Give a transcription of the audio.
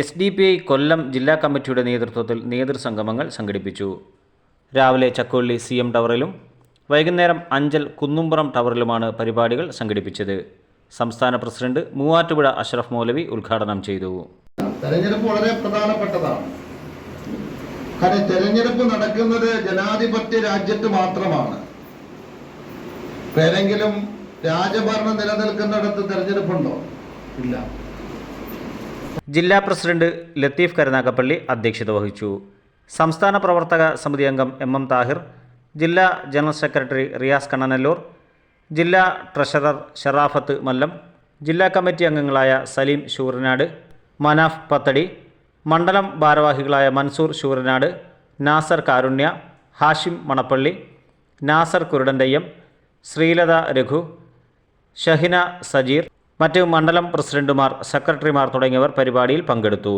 S D P I Kollam ജില്ലാ കമ്മിറ്റിയുടെ നേതൃത്വത്തിൽ നേതൃസംഗമങ്ങൾ സംഘടിപ്പിച്ചു. രാവിലെ ചക്കോള്ളി സി എം ടവറിലും വൈകുന്നേരം അഞ്ചൽ കുന്നുംപുറം ടവറിലുമാണ് പരിപാടികൾ സംഘടിപ്പിച്ചത്. സംസ്ഥാന പ്രസിഡന്റ് മൂവാറ്റുപുഴ അഷ്റഫ് മൗലവി ഉദ്ഘാടനം ചെയ്തു. തെരഞ്ഞെടുപ്പ് വളരെ പ്രധാനപ്പെട്ടതാണ്. കാരണം തെരഞ്ഞെടുപ്പ് നടക്കുന്നത് ജനാധിപത്യ രാജ്യത്ത് മാത്രമാണ്. ഏതെങ്കിലും രാജഭരണം നിലനിൽക്കുന്നിടത്ത് തെരഞ്ഞെടുപ്പുണ്ടോ? ഇല്ല. ജില്ലാ പ്രസിഡന്റ് ലത്തീഫ് കരുനാഗപ്പള്ളി അധ്യക്ഷത വഹിച്ചു. സംസ്ഥാന പ്രവർത്തക സമിതി അംഗം എം എം താഹിർ ജില്ലാ ജനറൽ സെക്രട്ടറി റിയാസ് കണ്ണനല്ലൂർ ജില്ലാ ട്രഷറർ ഷറാഫത്ത് മല്ലം ജില്ലാ കമ്മിറ്റി അംഗങ്ങളായ സലീം ശൂരനാട് മനാഫ് പത്തടി മണ്ഡലം ഭാരവാഹികളായ മൻസൂർ ശൂരനാട് നാസർ കാരുണ്യ ഹാഷിം മണപ്പള്ളി നാസർ കുരുടന്റയ്യം ശ്രീലത രഘു ഷഹിന സജീർ മറ്റ് മണ്ഡലം പ്രസിഡന്റുമാർ സെക്രട്ടറിമാർ തുടങ്ങിയവർ പരിപാടിയിൽ പങ്കെടുത്തു.